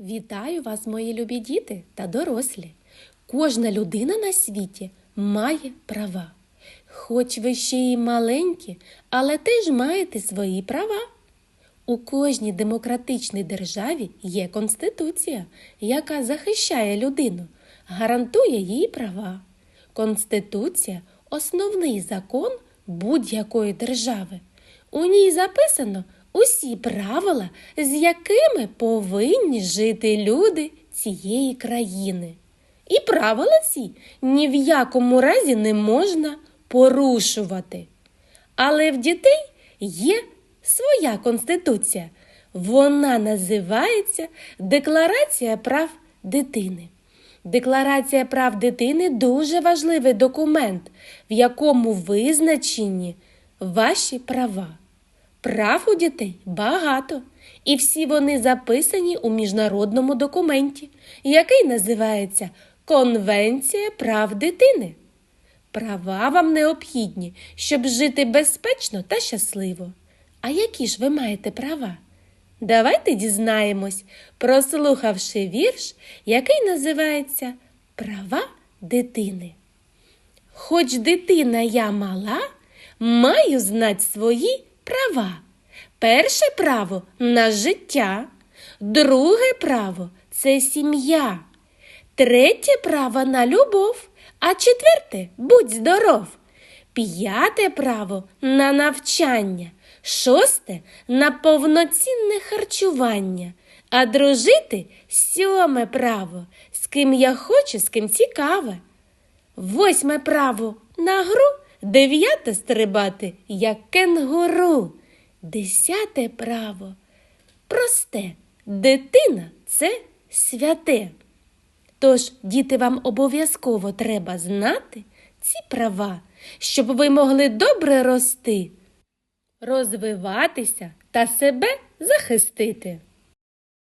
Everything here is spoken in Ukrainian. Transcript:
Вітаю вас, мої любі діти та дорослі. Кожна людина на світі має права. Хоч ви ще й маленькі, але теж маєте свої права. У кожній демократичній державі є конституція, яка захищає людину, гарантує їй права. Конституція основний закон будь-якої держави. У ній записано усі правила, з якими повинні жити люди цієї країни. І правила ці ні в якому разі не можна порушувати. Але в дітей є своя конституція. Вона називається Декларація прав дитини. Декларація прав дитини дуже важливий документ, в якому визначені ваші права. Прав у дітей багато, і всі вони записані у міжнародному документі, який називається Конвенція прав дитини. Права вам необхідні, щоб жити безпечно та щасливо. А які ж ви маєте права? Давайте дізнаємось, прослухавши вірш, який називається Права дитини. Хоч дитина я мала, маю знать свої права. Перше право на життя, друге право це сім'я, третє право на любов, а четверте будь здоров. П'яте право на навчання, шосте на повноцінне харчування, а дружити сьоме право, з ким я хочу, з ким цікаве. Восьме право на гру, дев'яте стрибати, як кенгуру. Десяте право просте, дитина це святе. Тож, діти, вам обов'язково треба знати ці права, щоб ви могли добре рости, розвиватися та себе захистити.